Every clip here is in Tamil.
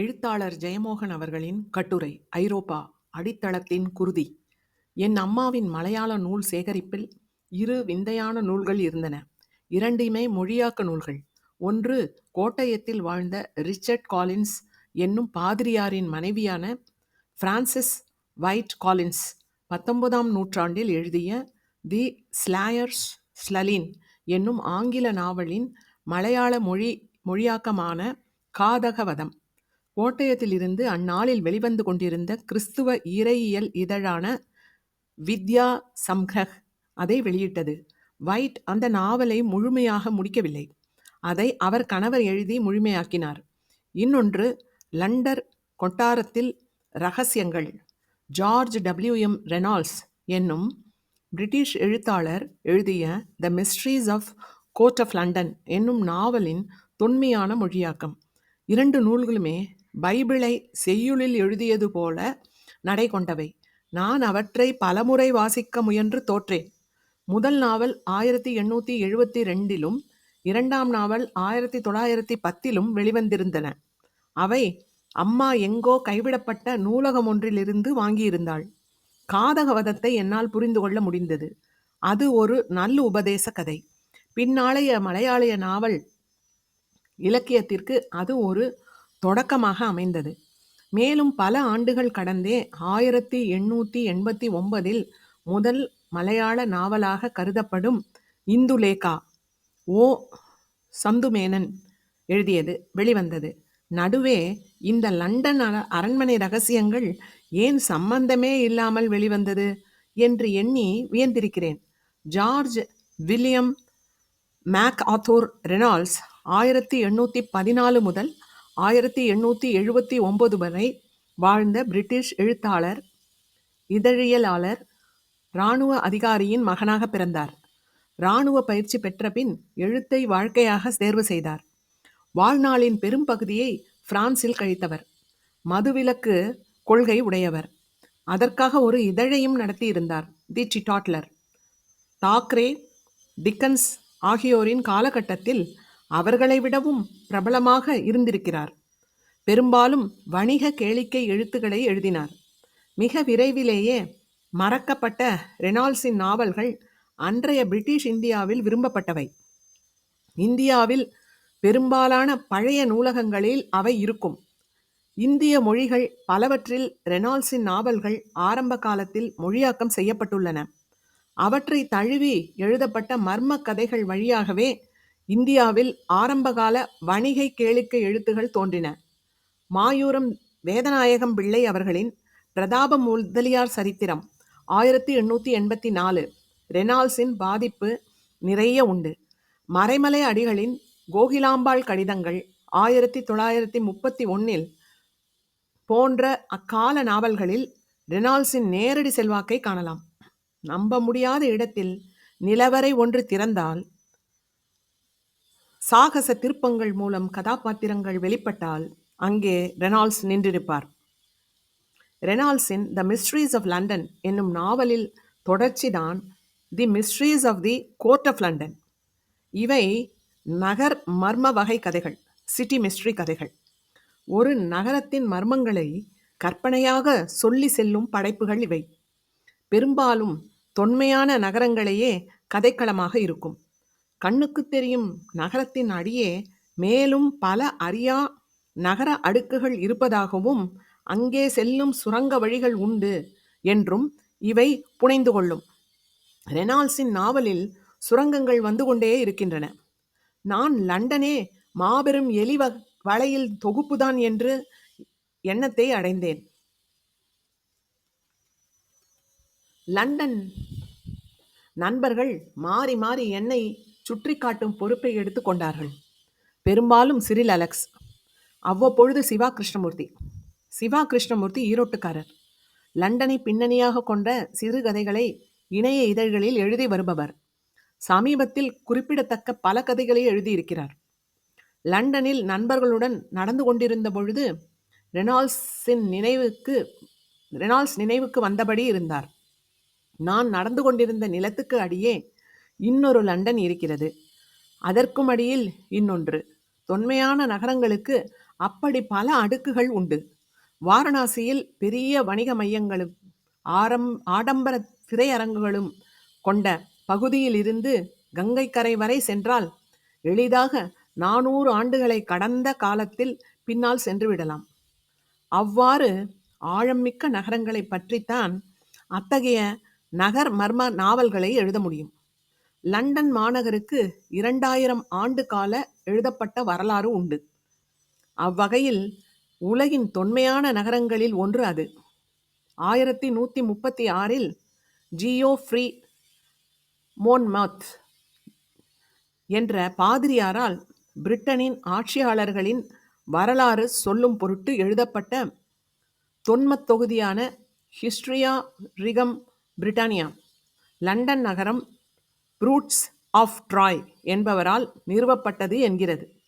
எழுத்தாளர் ஜெயமோகன் அவர்களின் கட்டுரை ஐரோப்பா அடித்தளத்தின் குருதி. என் அம்மாவின் மலையாள நூல் சேகரிப்பில் இரு விந்தையான நூல்கள் இருந்தன. இரண்டுமே மொழியாக்க நூல்கள். ஒன்று கோட்டயத்தில் வாழ்ந்த ரிச்சர்ட் காலின்ஸ் என்னும் பாதிரியாரின் மனைவியான பிரான்சிஸ் வைட் காலின்ஸ் பத்தொன்பதாம் நூற்றாண்டில் எழுதிய தி ஸ்லாயர்ஸ் ஸ்லலின் என்னும் ஆங்கில நாவலின் மலையாள மொழி மொழியாக்கமான காதகவதம். கோட்டயத்திலிருந்து அந்நாளில் வெளிவந்து கொண்டிருந்த கிறிஸ்துவ இறையியல் இதழான வித்யா சம்க்ரஹ் அதை வெளியிட்டது. வைட் அந்த நாவலை முழுமையாக முடிக்கவில்லை. அதை அவர் கணவர் எழுதி முழுமையாக்கினார். இன்னொன்று லண்டர் கொட்டாரத்தில் ரகசியங்கள். ஜார்ஜ் டபிள்யூ எம் ரெனால்ட்ஸ் என்னும் பிரிட்டிஷ் எழுத்தாளர் எழுதிய the mysteries of court of London என்னும் நாவலின் தொன்மையான மொழியாக்கம். இரண்டு நூல்களுமே பைபிளை செய்யுளில் எழுதியது போல நடை கொண்டவை. நான் அவற்றை பலமுறை வாசிக்க முயன்று தோற்றேன். முதல் நாவல் ஆயிரத்தி எண்ணூற்றி எழுபத்தி ரெண்டிலும் இரண்டாம் நாவல் ஆயிரத்தி தொள்ளாயிரத்தி பத்திலும் வெளிவந்திருந்தன. அவை அம்மா எங்கோ கைவிடப்பட்ட நூலகம் ஒன்றிலிருந்து வாங்கியிருந்தாள். காதகவதத்தை என்னால் புரிந்து கொள்ள முடிந்தது. அது ஒரு நல்ல உபதேச கதை. பின்னாளைய மலையாளிய நாவல் இலக்கியத்திற்கு அது ஒரு தொடக்கமாக அமைந்தது. மேலும் பல ஆண்டுகள் கடந்தே ஆயிரத்தி எண்ணூற்றி எண்பத்தி ஒன்பதில் முதல் மலையாள நாவலாக கருதப்படும் இந்துலேகா ஓ. சந்துமேனன் எழுதியது வெளிவந்தது. நடுவே இந்த லண்டன் அரண்மனை ரகசியங்கள் ஏன் சம்பந்தமே இல்லாமல் வெளிவந்தது என்று எண்ணி வியந்திருக்கிறேன். George William MacArthur Reynolds ஆயிரத்தி எண்ணூற்றி பதினாலு முதல் ஆயிரத்தி எண்ணூற்றி எழுபத்தி ஒம்பது வரை வாழ்ந்த பிரிட்டிஷ் எழுத்தாளர் இதழியலாளர் இராணுவ அதிகாரியின் மகனாக பிறந்தார். இராணுவ பயிற்சி பெற்ற பின் எழுத்தை வாழ்க்கையாக தேர்வு செய்தார். வாழ்நாளின் பெரும்பகுதியை பிரான்சில் கழித்தவர். மதுவிலக்கு கொள்கை உடையவர். அதற்காக ஒரு இதழையும் நடத்தியிருந்தார் தி சிட்டாட்லர். தாக்ரே டிக்கன்ஸ் ஆகியோரின் காலகட்டத்தில் அவர்களை விடவும் பிரபலமாக இருந்திருக்கிறார். பெரும்பாலும் வணிக கேளிக்கை எழுத்துக்களை எழுதினார். மிக விரைவிலேயே மறக்கப்பட்ட ரெனால்ஸின் நாவல்கள் அன்றைய பிரிட்டிஷ் இந்தியாவில் விரும்பப்பட்டவை. இந்தியாவில் பெரும்பாலான பழைய நூலகங்களில் அவை இருக்கும். இந்திய மொழிகள் பலவற்றில் ரெனால்ஸின் நாவல்கள் ஆரம்ப காலத்தில் மொழியாக்கம் செய்யப்பட்டுள்ளன. அவற்றை தழுவி எழுதப்பட்ட மர்ம கதைகள் வழியாகவே இந்தியாவில் ஆரம்பகால வணிகை கேளிக்கை எழுத்துகள் தோன்றின. மாயூரம் வேதநாயகம் பிள்ளை அவர்களின் பிரதாப முதலியார் சரித்திரம் ஆயிரத்தி எண்ணூற்றி எண்பத்தி நாலு ரெனால்ஸின் பாதிப்பு நிறைய உண்டு. மறைமலை அடிகளின் கோகிலாம்பாள் கடிதங்கள் ஆயிரத்தி தொள்ளாயிரத்தி முப்பத்தி ஒன்னில் போன்ற அக்கால நாவல்களில் ரெனால்ஸின் நேரடி செல்வாக்கை காணலாம். நம்ப முடியாத இடத்தில் நிலவரை ஒன்று திறந்தால் சாகச திருப்பங்கள் மூலம் கதாபாத்திரங்கள் வெளிப்பட்டால் அங்கே ரெனால்ட்ஸ் நின்றிருப்பார். ரெனால்ட்ஸின் த மிஸ்ட்ரீஸ் ஆஃப் லண்டன் என்னும் நாவலில் தொடர்ச்சிதான் the mysteries of the court of London இவை நகர் மர்ம வகை கதைகள் சிட்டி மிஸ்ட்ரி கதைகள். ஒரு நகரத்தின் மர்மங்களை கற்பனையாக சொல்லி செல்லும் படைப்புகள் இவை. பெரும்பாலும் தொன்மையான நகரங்களையே கதைக்களமாக இருக்கும். கண்ணுக்கு தெரியும் நகரத்தின் அடியே மேலும் பல அறியா நகர அடுக்குகள் இருப்பதாகவும் அங்கே செல்லும் சுரங்க வழிகள் உண்டு என்றும் இவை புனைந்து கொள்ளும். ரெனால்ஸின் நாவலில் சுரங்கங்கள் வந்து கொண்டே இருக்கின்றன. நான் லண்டனே மாபெரும் எலி வளையில் தொகுப்புதான் என்று எண்ணத்தை அடைந்தேன். லண்டன் நண்பர்கள் மாறி மாறி என்னை சுற்றி காட்டும் பொறுப்பை எடுத்து கொண்டார்கள். பெரும்பாலும் சிறில் அலெக்ஸ். அவ்வப்பொழுது சிவா கிருஷ்ணமூர்த்தி சிவா கிருஷ்ணமூர்த்தி ஈரோட்டுக்காரர். லண்டனை பின்னணியாக கொண்ட சிறுகதைகளை இணைய இதழ்களில் எழுதி வருபவர். சமீபத்தில் குறிப்பிடத்தக்க பல கதைகளை எழுதியிருக்கிறார். லண்டனில் நண்பர்களுடன் நடந்து கொண்டிருந்த பொழுது ரெனால்ஸின் நினைவுக்கு ரெனால்ஸ் நினைவுக்கு வந்தபடி இருந்தார். நான் நடந்து கொண்டிருந்த நிலத்துக்கு அடியே இன்னொரு லண்டன் இருக்கிறது. அதற்கும் அடியில் இன்னொன்று. தொன்மையான நகரங்களுக்கு அப்படி பல அடுக்குகள் உண்டு. வாரணாசியில் பெரிய வணிக மையங்களும் ஆரம் ஆடம்பர திரையரங்குகளும் கொண்ட பகுதியில் இருந்து கங்கை கரை வரை சென்றால் எளிதாக நானூறு ஆண்டுகளை கடந்த காலத்தில் பின்னால் சென்றுவிடலாம் அவ்வாறு ஆழம்மிக்க நகரங்களை பற்றித்தான் அத்தகைய நகர் மர்ம நாவல்களை எழுத முடியும். லண்டன் மாநகருக்கு இரண்டாயிரம் ஆண்டு கால எழுதப்பட்ட வரலாறு உண்டு. அவ்வகையில் உலகின் தொன்மையான நகரங்களில் ஒன்று அது. ஆயிரத்தி நூற்றி முப்பத்தி ஆறில் ஜியோ ஃப்ரீ மோன்மத் என்ற பாதிரியாரால் பிரிட்டனின் ஆட்சியாளர்களின் வரலாறு சொல்லும் பொருட்டு எழுதப்பட்ட தொன்மத் தொகுதியான ஹிஸ்ட்ரியா ரிகம் பிரிட்டானியா. லண்டன் நகரம் ப்ரூட்ஸ் ஆஃப் ட்ராய் என்பவரால் நிறுவப்பட்டது என்கிறது.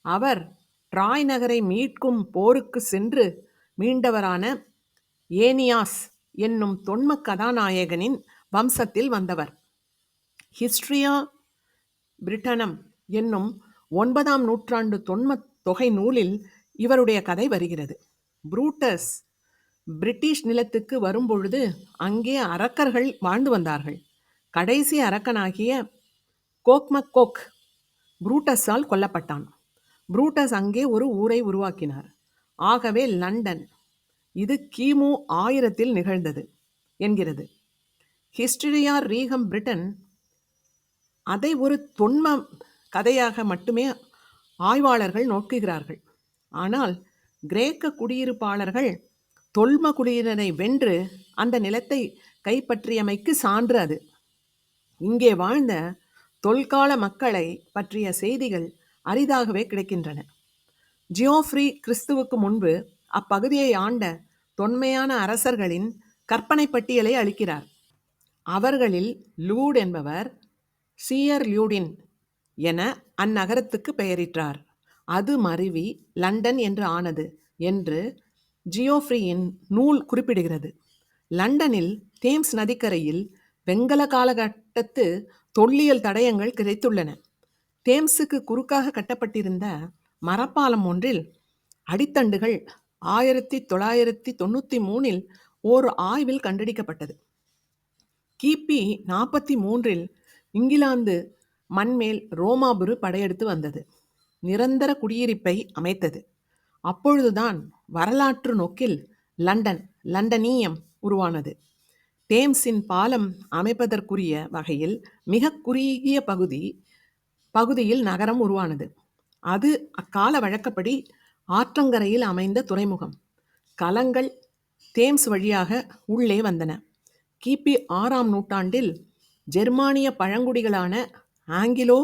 அவர் ட்ராய் நகரை மீட்கும் போருக்கு சென்று மீண்டவரான ஏனியாஸ் என்னும் தொன்ம கதாநாயகனின் வம்சத்தில் வந்தவர். ஹிஸ்ட்ரியா பிரிட்டனம் என்னும் ஒன்பதாம் நூற்றாண்டு தொன்மத் தொகை நூலில் இவருடைய கதை வருகிறது. புரூட்டஸ் பிரிட்டிஷ் நிலத்துக்கு வரும்பொழுது அங்கே அரக்கர்கள் வாழ்ந்து வந்தார்கள். கடைசி அரக்கனாகிய கோக்மக்கோக் புரூட்டஸால் கொல்லப்பட்டான். புரூட்டஸ் அங்கே ஒரு ஊரை உருவாக்கினார். ஆகவே லண்டன் இது கிமு ஆயிரத்தில் நிகழ்ந்தது என்கிறது. ஹிஸ்டரியார் ரீகம் பிரிட்டன் அதை ஒரு தொன்ம கதையாக மட்டுமே ஆய்வாளர்கள் நோக்குகிறார்கள். ஆனால் கிரேக்க குடியிருப்பாளர்கள் தொல்ம குடியினரை வென்று அந்த நிலத்தை கைப்பற்றியமைக்கு சான்று அது. இங்கே வாழ்ந்த தொல்கால மக்களை பற்றிய செய்திகள் அரிதாகவே கிடைக்கின்றன. ஜியோஃப்ரி கிறிஸ்துவுக்கு முன்பு அப்பகுதியை ஆண்ட தொன்மையான அரசர்களின் கற்பனை பட்டியலை அளிக்கிறார். அவர்களில் லூட் என்பவர் சியர் லியூடின் என அந்நகரத்துக்கு பெயரிட்டார். அது மருவி லண்டன் என்று ஆனது என்று ஜியோஃப்ரியின் நூல் குறிப்பிடுகிறது. லண்டனில் தேம்ஸ் நதிக்கரையில் வெங்கல காலகட்டத்து தொல்லியல் தடயங்கள் கிடைத்துள்ளன. தேம்ஸுக்கு குறுக்காக கட்டப்பட்டிருந்த மரப்பாலம் ஒன்றில் அடித்தண்டுகள் ஆயிரத்தி தொள்ளாயிரத்தி தொண்ணூற்றி மூணில் ஓர் ஆய்வில் கண்டடிக்கப்பட்டது. கிபி நாற்பத்தி மூன்றில் இங்கிலாந்து மண்மேல் ரோமாபுரு படையெடுத்து வந்தது. நிரந்தர குடியிருப்பை அமைத்தது. அப்பொழுதுதான் வரலாற்று நோக்கில் லண்டன் லண்டனீயம் உருவானது. தேம்ஸின் பாலம் அமைப்பதற்குரிய வகையில் மிக குறுகிய பகுதி பகுதியில் நகரம் உருவானது. அது அக்கால வழக்கப்படி ஆற்றங்கரையில் அமைந்த துறைமுகம். கலங்கள் தேம்ஸ் வழியாக உள்ளே வந்தன. கிபி ஆறாம் நூற்றாண்டில் ஜெர்மானிய பழங்குடிகளான ஆங்கிலோ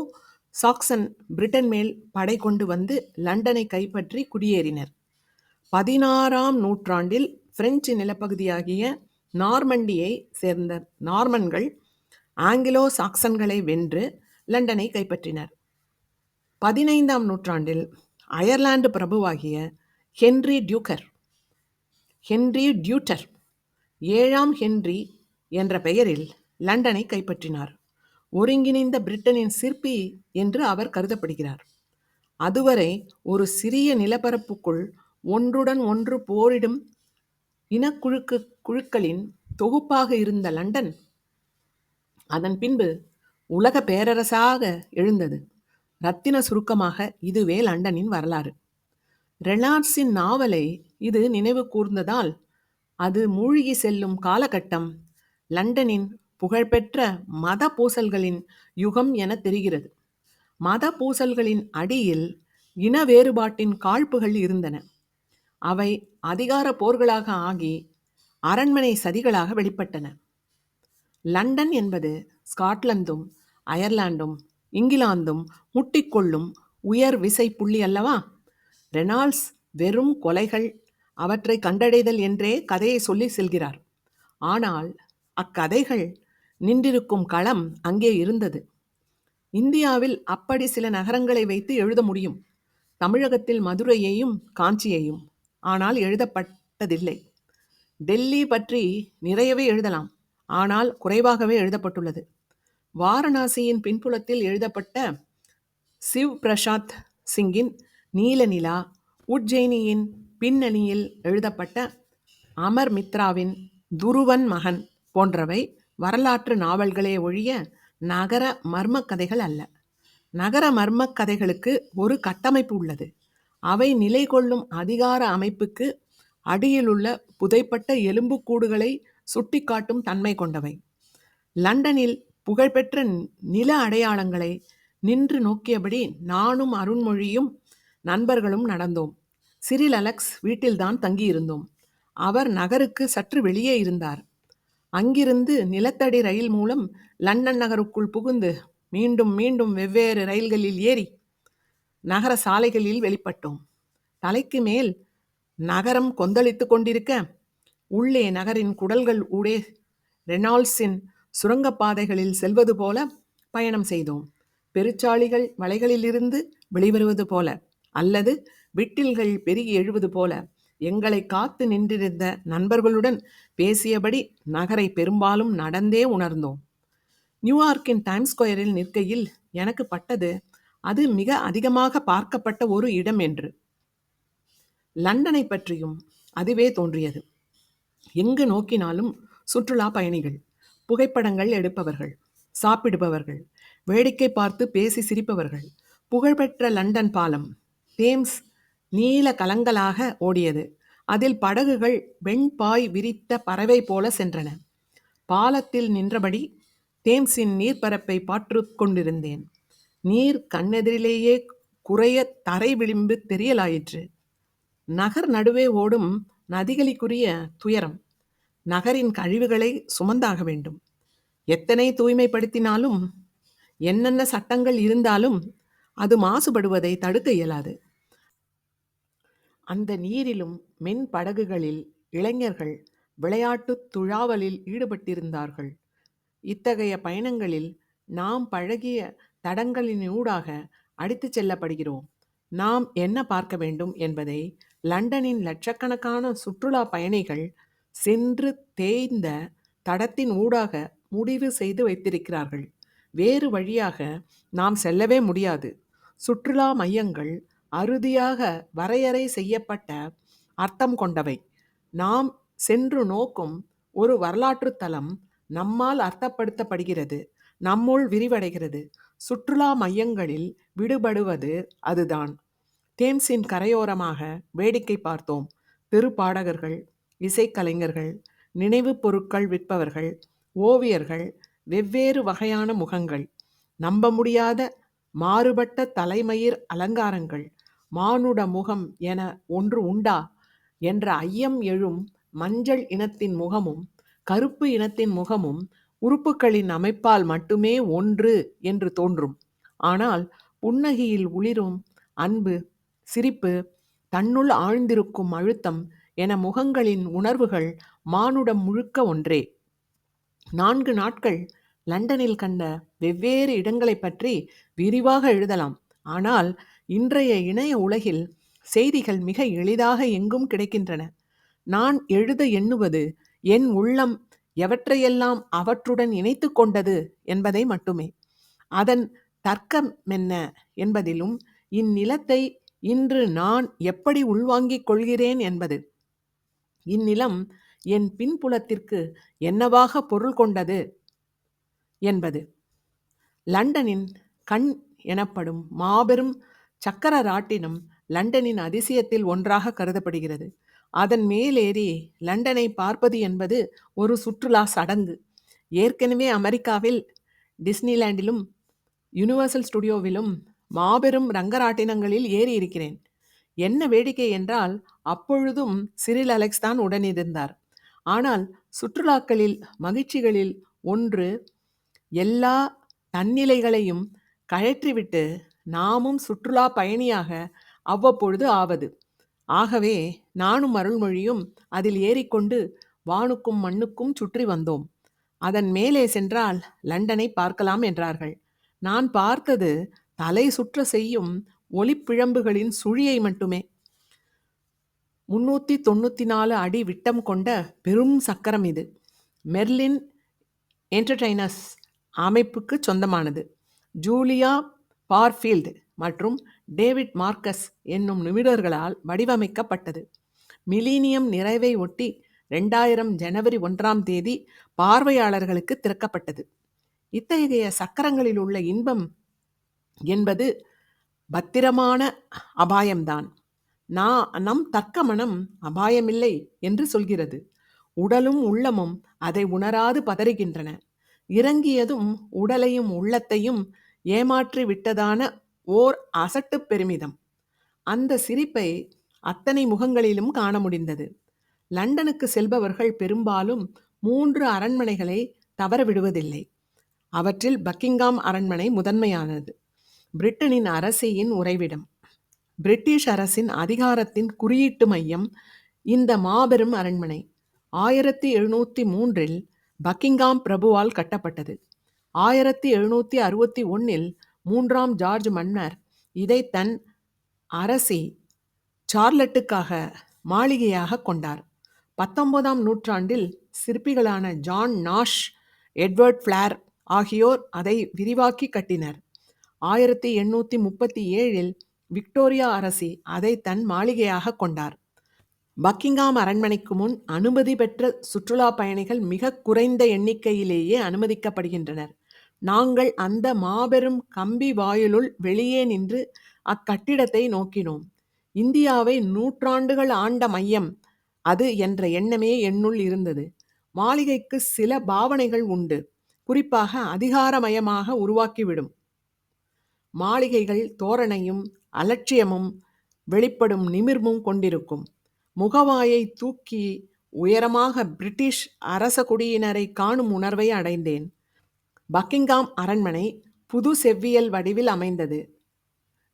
சாக்சன் பிரிட்டன் மேல் படை கொண்டு வந்து லண்டனை கைப்பற்றி குடியேறினர். பதினாறாம் நூற்றாண்டில் பிரெஞ்சு நிலப்பகுதியாகிய நார்மண்டியை சேர்ந்த நார்மன்கள் ஆங்கிலோ சாக்சன்களை வென்று லண்டனை கைப்பற்றினர். பதினைந்தாம் நூற்றாண்டில் அயர்லாந்து பிரபுவாகிய ஹென்றி டியூக்கர் ஹென்றி டியூட்டர் ஏழாம் ஹென்றி என்ற பெயரில் லண்டனை கைப்பற்றினார். ஒருங்கிணைந்த பிரிட்டனின் சிற்பி என்று அவர் கருதப்படுகிறார். அதுவரை ஒரு சிறிய நிலப்பரப்புக்குள் ஒன்றுடன் ஒன்று போரிடும் இனக்குழுக்கு குழுக்களின் தொகுப்பாக இருந்த லண்டன் அதன் பின்பு உலக பேரரசாக எழுந்தது. ரத்தின சுருக்கமாக இதுவே லண்டனின் வரலாறு. ரெனார்ட்ஸின் நாவலை இது நினைவு கூர்ந்ததால் அது மூழ்கி செல்லும் காலகட்டம் லண்டனின் புகழ்பெற்ற மத பூசல்களின் யுகம் என தெரிகிறது. மத பூசல்களின் அடியில் இன வேறுபாட்டின் காழ்ப்புகள் இருந்தன. அவை அதிகார போர்களாக ஆகி அரண்மனை சதிகளாக வெளிப்பட்டன. லண்டன் என்பது ஸ்காட்லாந்தும் அயர்லாந்தும் இங்கிலாந்தும் முட்டிக்கொள்ளும் உயர் விசை புள்ளி அல்லவா? ரெனால்ட்ஸ் வெறும் கொலைகள் அவற்றை கண்டடைதல் என்றே கதையை சொல்லி செல்கிறார். ஆனால் அக்கதைகள் நின்றிருக்கும் களம் அங்கே இருந்தது. இந்தியாவில் அப்படி சில நகரங்களை வைத்து எழுத முடியும். தமிழகத்தில் மதுரையையும் காஞ்சியையும் ஆனால் எழுதப்பட்டதில்லை. டெல்லி பற்றி நிறையவே எழுதலாம். ஆனால் குறைவாகவே எழுதப்பட்டுள்ளது. வாரணாசியின் பின்புலத்தில் எழுதப்பட்ட சிவ் பிரசாத் சிங்கின் நீல நிலா உஜ்ஜயினியின் பின்னணியில் எழுதப்பட்ட அமர் மித்ராவின் துருவன் மகன் போன்றவை வரலாற்று நாவல்களே ஒழிய நகர மர்ம கதைகள் அல்ல. நகர மர்மக் கதைகளுக்கு ஒரு கட்டமைப்பு உள்ளது. அவை நிலை கொள்ளும் அதிகார அமைப்புக்கு அடியிலுள்ள புதைப்பட்ட எலும்புக்கூடுகளை சுட்டிக்காட்டும் தன்மை கொண்டவை. லண்டனில் புகழ்பெற்ற நில அடையாளங்களை நின்று நோக்கியபடி நானும் அருண்மொழியும் நண்பர்களும் நடந்தோம். சிறில் அலெக்ஸ் வீட்டில்தான் தங்கியிருந்தோம். அவர் நகருக்கு சற்று வெளியே இருந்தார். அங்கிருந்து நிலத்தடி ரயில் மூலம் லண்டன் நகருக்குள் புகுந்து மீண்டும் மீண்டும் வெவ்வேறு ரயில்களில் ஏறி நகர சாலைகளில் வெளிப்பட்டோம். தலைக்கு மேல் நகரம் கொந்தளித்து கொண்டிருக்க உள்ளே நகரின் குடல்கள் ஊடே ரெனால்ட்ஸின் சுரங்கப்பாதைகளில் செல்வது போல பயணம் செய்தோம். பெருச்சாளிகள் வலைகளிலிருந்து வெளிவருவது போல அல்லது விட்டில்கள் பெருகி எழுவது போல எங்களை காத்து நின்றிருந்த நண்பர்களுடன் பேசியபடி நகரை பெரும்பாலும் நடந்தே உணர்ந்தோம். நியூயார்க்கின் டைம்ஸ் ஸ்கொயரில் நிற்கையில் எனக்கு பட்டது அது மிக அதிகமாக பார்க்கப்பட்ட ஒரு இடம் என்று. லண்டனை பற்றியும் அதுவே தோன்றியது. எங்கு நோக்கினாலும் சுற்றுலா பயணிகள் புகைப்படங்கள் எடுப்பவர்கள் சாப்பிடுபவர்கள் வேடிக்கை பார்த்து பேசி சிரிப்பவர்கள் புகழ்பெற்ற லண்டன் பாலம் தேம்ஸ் நீல கலங்களாக ஓடியது. அதில் படகுகள் வெண்பாய் விரித்த பறவை போல சென்றன. பாலத்தில் நின்றபடி தேம்ஸின் நீர்ப்பரப்பை பாற்று கொண்டிருந்தேன். நீர் கண்ணெதிரிலேயே குறைய தரை விளிம்பு தெரியலாயிற்று. நகர் நடுவே ஓடும் நதிகளுக்குரிய துயரம். நகரின் கழிவுகளை சுமந்தாக வேண்டும். எத்தனை தூய்மைப்படுத்தினாலும் என்னென்ன சட்டங்கள் இருந்தாலும் அது மாசுபடுவதை தடுக்க இயலாது. அந்த நீரிலும் மென் படகுகளில் இளைஞர்கள் விளையாட்டுத் துழாவலில் ஈடுபட்டிருந்தார்கள். இத்தகைய பயணங்களில் நாம் பழகிய தடங்களினூடாக அடித்துச் செல்லப்படுகிறோம். நாம் என்ன பார்க்க வேண்டும் என்பதை லண்டனின் லட்சக்கணக்கான சுற்றுலா பயணிகள் சென்று தேய்ந்த தடத்தின் ஊடாக முடிவு செய்து வைத்திருக்கிறார்கள். வேறு வழியாக நாம் செல்லவே முடியாது. சுற்றுலா மையங்கள் அறுதியாக வரையறை செய்யப்பட்ட அர்த்தம் கொண்டவை. நாம் சென்று நோக்கும் ஒரு வரலாற்று தலம் நம்மால் அர்த்தப்படுத்தப்படுகிறது நம்முள் விரிவடைகிறது. சுற்றுலா மையங்களில் விடுபடுவது அதுதான். தேம்ஸின் கரையோரமாக வேடிக்கை பார்த்தோம். திருப்பாடகர்கள் இசைக்கலைஞர்கள் நினைவுப் பொருட்கள் விற்பவர்கள் ஓவியர்கள் வெவ்வேறு வகையான முகங்கள் நம்ப முடியாத மாறுபட்ட தலைமயிர் அலங்காரங்கள் மானுட முகம் என ஒன்று உண்டா? என்ற ஐயம் எழும் மஞ்சள் இனத்தின் முகமும் கருப்பு இனத்தின் முகமும் உறுப்புகளின் அமைப்பால் மட்டுமே ஒன்று என்று தோன்றும். ஆனால் புன்னகையில் உளிரும் அன்பு சிரிப்பு தன்னுள் ஆழ்ந்திருக்கும் அழுத்தம் என முகங்களின் உணர்வுகள் மானுடம் முழுக்க ஒன்றே. நான்கு நாட்கள் லண்டனில் கண்ட வெவ்வேறு இடங்களை பற்றி விரிவாக எழுதலாம். ஆனால் இன்றைய இணைய உலகில் செய்திகள் மிக எளிதாக எங்கும் கிடைக்கின்றன. நான் எழுத எண்ணுவது என் உள்ளம் எவற்றையெல்லாம் அவற்றுடன் இணைத்து கொண்டது என்பதை மட்டுமே. அதன் தர்க்கமென்ன என்பதிலும் இந்நிலத்தை இன்று நான் எப்படி உள்வாங்கிக் கொள்கிறேன் என்பது. இந்நிலம் என் பின்புலத்திற்கு என்னவாக பொருள் கொண்டது என்பது. லண்டனின் கண் எனப்படும் மாபெரும் சக்கர ராட்டினம் லண்டனின் அதிசயத்தில் ஒன்றாக கருதப்படுகிறது. அதன் மேலேறி லண்டனை பார்ப்பது என்பது ஒரு சுற்றுலா சடங்கு. ஏற்கனவே அமெரிக்காவில் டிஸ்னிலேண்டிலும் யுனிவர்சல் ஸ்டுடியோவிலும் மாபெரும் ரங்கராட்டினங்களில் ஏறி இருக்கிறேன் என்ன வேடிக்கை என்றால் அப்பொழுதும் சிறில் அலெக்ஸ் தான் உடனிருந்தார். ஆனால் சுற்றுலாக்களில் மகிழ்ச்சிகளில் ஒன்று எல்லா தன்னிலைகளையும் கழற்றிவிட்டு நாமும் சுற்றுலா பயணியாக அவ்வப்பொழுது ஆவது. ஆகவே நானும் அருள்மொழியும் அதில் ஏறிக்கொண்டு வானுக்கும் மண்ணுக்கும் சுற்றி வந்தோம். அதன் மேலே சென்றால் லண்டனை பார்க்கலாம் என்றார்கள். நான் பார்த்தது தலை சுற்ற செய்யும் ஒளிப்பிழம்புகளின் சுழியை மட்டுமே. முன்னூற்றி தொண்ணூற்றி நாலு அடி விட்டம் கொண்ட பெரும் சக்கரம் இது. மெர்லின் என்டர்டைனர்ஸ் அமைப்புக்கு சொந்தமானது. ஜூலியா பார்ஃபீல்டு மற்றும் டேவிட் மார்க்கஸ் என்னும் நிபுணர்களால் வடிவமைக்கப்பட்டது. மிலீனியம் நிறைவை ஒட்டி ரெண்டாயிரம் ஜனவரி ஒன்றாம் தேதி பார்வையாளர்களுக்கு திறக்கப்பட்டது. இத்தகைய சக்கரங்களில் உள்ள இன்பம் என்பது பத்திரமான அபாயம்தான். நான் நம் தக்க மனம் அபாயமில்லை என்று சொல்கிறது. உடலும் உள்ளமும் அதை உணராது பதறுகின்றன. இறங்கியதும் உடலையும் உள்ளத்தையும் ஏமாற்றி விட்டதான ஓர் அசட்டு பெருமிதம். அந்த சிரிப்பை அத்தனை முகங்களிலும் காண முடிந்தது. லண்டனுக்கு செல்பவர்கள் பெரும்பாலும் மூன்று அரண்மனைகளை தவற விடுவதில்லை. அவற்றில் பக்கிங்காம் அரண்மனை முதன்மையானது. பிரிட்டனின் அரசியின் உறைவிடம். பிரிட்டிஷ் அரசின் அதிகாரத்தின் குறியீட்டு மையம் இந்த மாபெரும் அரண்மனை. ஆயிரத்தி எழுநூற்றி மூன்றில் பக்கிங்காம் பிரபுவால் கட்டப்பட்டது. ஆயிரத்தி எழுநூற்றி அறுபத்தி ஒன்றில் மூன்றாம் ஜார்ஜ் மன்னர் இதை தன் அரசி சார்லட்டுக்காக மாளிகையாக கொண்டார். பத்தொன்பதாம் நூற்றாண்டில் சிற்பிகளான ஜான் நாஷ் எட்வர்ட் ஃப்ளார் ஆகியோர் அதை விரிவாக்கி கட்டினர். ஆயிரத்தி எண்ணூற்றி முப்பத்தி ஏழில் விக்டோரியா அரசி அதை தன் மாளிகையாக கொண்டார். பக்கிங்காம் அரண்மனைக்கு முன் அனுமதி பெற்ற சுற்றுலா பயணிகள் மிக குறைந்த எண்ணிக்கையிலேயே அனுமதிக்கப்படுகின்றனர். நாங்கள் அந்த மாபெரும் கம்பி வாயிலுள் வெளியே நின்று அக்கட்டிடத்தை நோக்கினோம். இந்தியாவை நூற்றாண்டுகள் ஆண்ட மையம். அது என்ற எண்ணமே என்னுள் இருந்தது. மாளிகைக்கு சில பாவனைகள் உண்டு. குறிப்பாக அதிகாரமயமாக உருவாக்கிவிடும். மாளிகைகள் தோரணையும் அலட்சியமும் வெளிப்படும் நிமிர்வும் கொண்டிருக்கும். முகவாயை தூக்கி உயரமாக பிரிட்டிஷ் அரச குடியினரை காணும் உணர்வை அடைந்தேன். பக்கிங்காம் அரண்மனை புது செவ்வியல் வடிவில் அமைந்தது.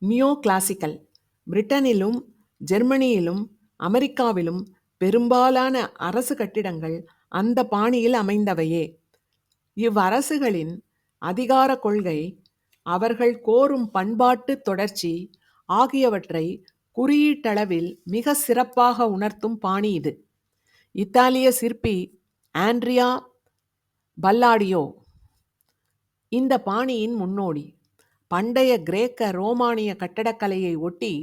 நியோ கிளாசிக்கல் பிரிட்டனிலும் ஜெர்மனியிலும் அமெரிக்காவிலும் பெரும்பாலான அரசு கட்டிடங்கள் அந்த பாணியில் அமைந்தவையே. இவ்வரசுகளின் அதிகார கொள்கை அவர்கள் கோரும் பண்பாட்டு தொடர்ச்சி ஆகியவற்றை குறியீட்டளவில் மிக சிறப்பாக உணர்த்தும் பாணி இது. இத்தாலிய சிற்பி ஆண்ட்ரியா பல்லாடியோ. இந்த பாணியின் முன்னோடி. பண்டைய கிரேக்க ரோமானிய கட்டடக்கலையை ஒட்டி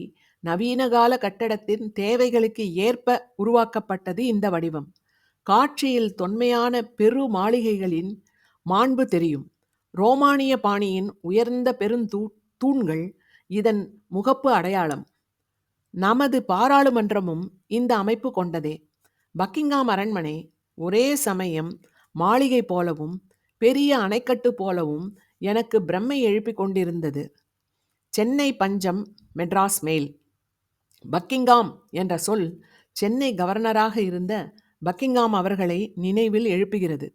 நவீனகால கட்டடத்தின் தேவைகளுக்கு ஏற்ப உருவாக்கப்பட்டது இந்த வடிவம். காட்சியில் தொன்மையான பெரு மாளிகைகளின் மாண்பு தெரியும். ரோமானிய பாணியின் உயர்ந்த பெருந்தூ தூண்கள் இதன் முகப்பு அடையாளம். நமது பாராளுமன்றமும் இந்த அமைப்பு கொண்டதே. பக்கிங்காம் அரண்மனை ஒரே சமயம் மாளிகை போலவும் பெரிய அணைக்கட்டு போலவும் எனக்கு பிரம்மை எழுப்பிக் கொண்டிருந்தது. சென்னை பஞ்சம் மெட்ராஸ் மேல். பக்கிங்காம் என்ற சொல் சென்னை கவர்னராக இருந்த பக்கிங்காம் அவர்களை நினைவில் எழுப்புகிறது.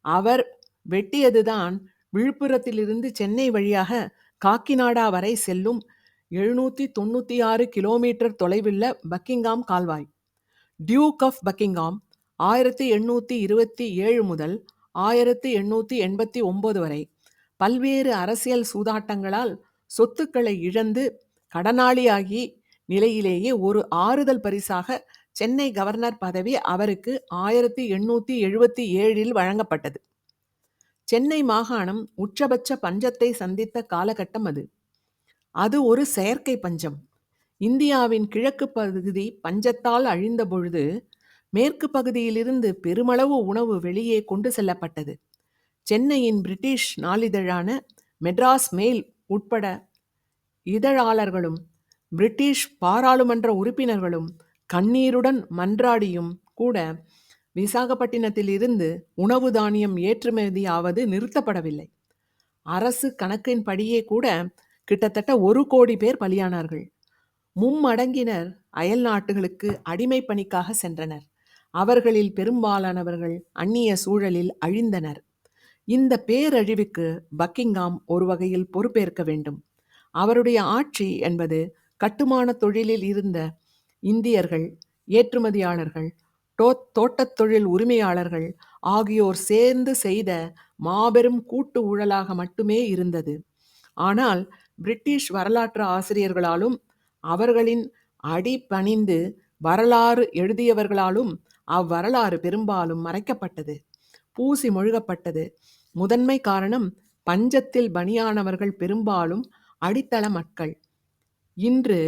அவர் வெட்டியதுதான் விழுப்புரத்திலிருந்து சென்னை வழியாக காக்கிநாடா வரை செல்லும் எழுநூற்றி தொண்ணூற்றி ஆறு கிலோமீட்டர் தொலைவுள்ள பக்கிங்காம் கால்வாய். டியூக் ஆஃப் பக்கிங்காம் ஆயிரத்தி எண்ணூற்றி இருபத்தி ஏழு முதல் ஆயிரத்தி எண்ணூற்றி எண்பத்தி ஒம்பது வரை பல்வேறு அரசியல் சூதாட்டங்களால் சொத்துக்களை இழந்து கடனாளியாகி நிலையிலேயே ஒரு ஆறுதல் பரிசாக சென்னை கவர்னர் பதவி அவருக்கு ஆயிரத்தி எண்ணூற்றி எழுபத்தி ஏழில் வழங்கப்பட்டது. சென்னை மாகாணம் உச்சபட்ச பஞ்சத்தை சந்தித்த காலகட்டம் அது. அது ஒரு செயற்கை பஞ்சம். இந்தியாவின் கிழக்கு பகுதி பஞ்சத்தால் அழிந்த பொழுது மேற்கு பகுதியிலிருந்து பெருமளவு உணவு வெளியே கொண்டு செல்லப்பட்டது. சென்னையின் பிரிட்டிஷ் நாளிதழான மெட்ராஸ் மெயில் உட்பட இதழாளர்களும் பிரிட்டிஷ் பாராளுமன்ற உறுப்பினர்களும் கண்ணீருடன் மன்றாடியும் கூட விசாகப்பட்டினத்தில் இருந்து உணவு தானியம் ஏற்றுமதியாவது நிறுத்தப்படவில்லை. அரசு கணக்கின்படியே கூட கிட்டத்தட்ட ஒரு கோடி பேர் பலியானார்கள். மும்மடங்கினர் அயல் நாட்டுகளுக்கு அடிமை பணிக்காக சென்றனர். அவர்களில் பெரும்பாலானவர்கள் அந்நிய சூழலில் அழிந்தனர். இந்த பேரழிவுக்கு பக்கிங்காம் ஒரு வகையில் பொறுப்பேற்க வேண்டும். அவருடைய ஆட்சி என்பது கட்டுமான தொழிலில் இருந்த இந்தியர்கள் ஏற்றுமதியாளர்கள் டோ தோட்டத் தொழில் உரிமையாளர்கள் ஆகியோர் சேர்ந்து செய்த மாபெரும் கூட்டு ஊழலாக மட்டுமே இருந்தது. ஆனால் பிரிட்டிஷ் வரலாற்று ஆசிரியர்களாலும் அவர்களின் அடி பணிந்து வரலாறு எழுதியவர்களாலும் அவ்வரலாறு பெரும்பாலும் மறைக்கப்பட்டது பூசி மொழுகப்பட்டது. முதன்மை காரணம் பஞ்சத்தில் பணியானவர்கள் பெரும்பாலும் அடித்தள மக்கள். இன்று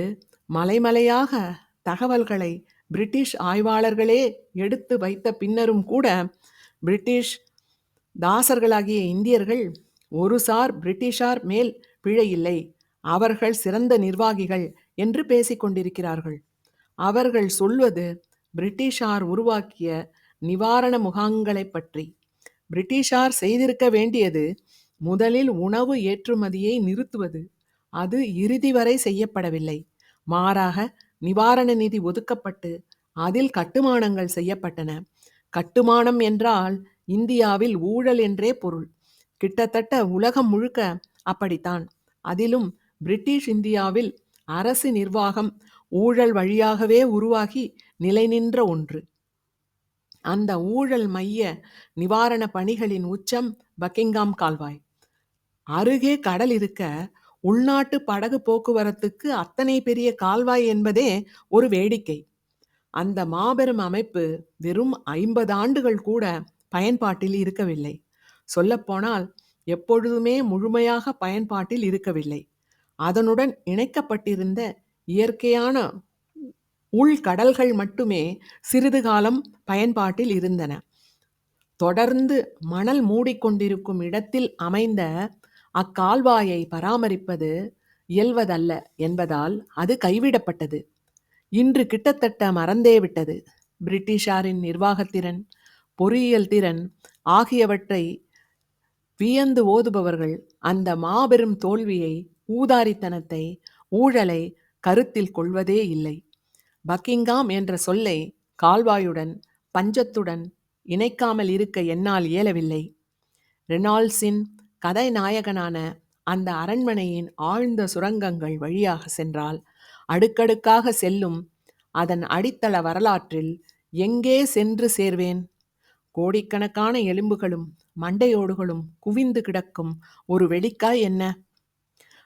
மலைமலையாக தகவல்களை பிரிட்டிஷ் ஆய்வாளர்களே எடுத்து வைத்த பின்னரும் கூட பிரிட்டிஷ் தாசர்களாகிய இந்தியர்கள் ஒரு சார் பிரிட்டிஷார் மேல் பிழையில்லை அவர்கள் சிறந்த நிர்வாகிகள் என்று பேசிக்கொண்டிருக்கிறார்கள் அவர்கள் சொல்வது பிரிட்டிஷார் உருவாக்கிய நிவாரண முகாம்களைப் பற்றி. பிரிட்டிஷார் செய்திருக்க வேண்டியது முதலில் உணவு ஏற்றுமதியை நிறுத்துவது. அது இறுதி வரை செய்யப்படவில்லை. மாறாக நிவாரண நிதி ஒதுக்கப்பட்டு அதில் கட்டுமானங்கள் செய்யப்பட்டன. கட்டுமானம் என்றால் இந்தியாவில் ஊழல் என்றே பொருள். கிட்டத்தட்ட உலகம் முழுக்க அப்படித்தான். அதிலும் பிரிட்டிஷ் இந்தியாவில் அரசு நிர்வாகம் ஊழல் வழியாகவே உருவாகி நிலைநின்ற ஒன்று. அந்த ஊழல் மைய நிவாரண பணிகளின் உச்சம் பக்கிங்காம் கால்வாய். அருகே கடல் இருக்க உள்நாட்டு படகு போக்குவரத்துக்கு அத்தனை பெரிய கால்வாய் என்பதே ஒரு வேடிக்கை. அந்த மாபெரும் அமைப்பு வெறும் ஐம்பது ஆண்டுகள் கூட பயன்பாட்டில் இருக்கவில்லை. சொல்லப்போனால் எப்பொழுதுமே முழுமையாக பயன்பாட்டில் இருக்கவில்லை. அதனுடன் இணைக்கப்பட்டிருந்த இயற்கையான உள்கடல்கள் மட்டுமே சிறிது காலம் பயன்பாட்டில் இருந்தன. தொடர்ந்து மணல் மூடிக்கொண்டிருக்கும் இடத்தில் அமைந்த அக்கால்வாயை பராமரிப்பது இயல்வதல்ல என்பதால் அது கைவிடப்பட்டது. இன்று கிட்டத்தட்ட மறந்தே விட்டது. பிரிட்டிஷாரின் நிர்வாகத்திறன் பொறியியல் திறன் ஆகியவற்றை வியந்து ஓதுபவர்கள் அந்த மாபெரும் தோல்வியை ஊதாரித்தனத்தை ஊழலை கருத்தில் கொள்வதே இல்லை. பக்கிங்காம் என்ற சொல்லை கால்வாயுடன் பஞ்சத்துடன் இணைக்காமல் இருக்க என்னால் இயலவில்லை. ரெனால்ட்ஸின் கதைநாயகனான அந்த அரண்மனையின் ஆழ்ந்த சுரங்கங்கள் வழியாக சென்றால் அடுக்கடுக்காக செல்லும் அதன் அடித்தள வரலாற்றில் எங்கே சென்று சேர்வேன்? கோடிக்கணக்கான எலும்புகளும் மண்டையோடுகளும் குவிந்து கிடக்கும் ஒரு வெளிக்காய் என்ன?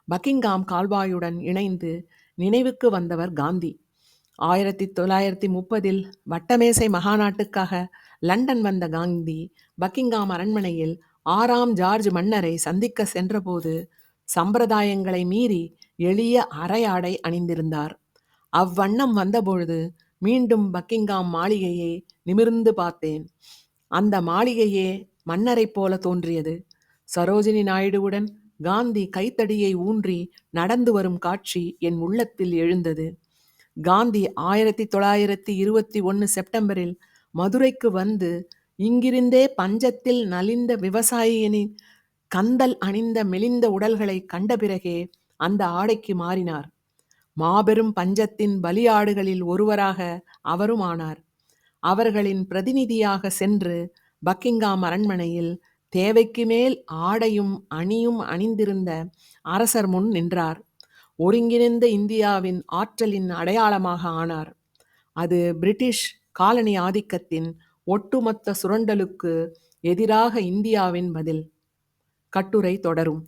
பக்கிங்காம் கால்வாயுடன் இணைந்து நினைவுக்கு வந்தவர் காந்தி. ஆயிரத்தி தொள்ளாயிரத்தி முப்பதில் வட்டமேசை மகாநாட்டுக்காக லண்டன் வந்த காந்தி பக்கிங்காம் அரண்மனையில் ஆறாம் ஜார்ஜ் மன்னரை சந்திக்க சென்றபோது சம்பிரதாயங்களை மீறி எளிய அரையாடை அணிந்திருந்தார். அவ்வண்ணம் வந்தபொழுது மீண்டும் பக்கிங்காம் மாளிகையை நிமிர்ந்து பார்த்தேன். அந்த மாளிகையே மன்னரைப் போல தோன்றியது. சரோஜினி நாயுடுவுடன் காந்தி கைத்தடியை ஊன்றி நடந்து வரும் காட்சி என் உள்ளத்தில் எழுந்தது. காந்தி ஆயிரத்தி தொள்ளாயிரத்தி இருபத்தி ஒன்று செப்டம்பரில் மதுரைக்கு வந்து இங்கிருந்தே பஞ்சத்தில் நலிந்த விவசாயியனின் கந்தல் அணிந்த மெலிந்த உடல்களை கண்ட பிறகே அந்த ஆடைக்கு மாறினார். மாபெரும் பஞ்சத்தின் பலியாடுகளில் ஒருவராக அவரும் ஆனார். அவர்களின் பிரதிநிதியாக சென்று பக்கிங்காம் அரண்மனையில் தேவைக்கு மேல் ஆடையும் அணியும் அணிந்திருந்த அரசர் முன் நின்றார். ஒருங்கிணைந்த இந்தியாவின் ஆற்றலின் அடையாளமாக ஆனார். அது பிரிட்டிஷ் காலனி ஆதிக்கத்தின் ஒட்டுமொத்த சுரண்டலுக்கு எதிராக இந்தியாவின் பதில். கட்டுரை தொடரும்.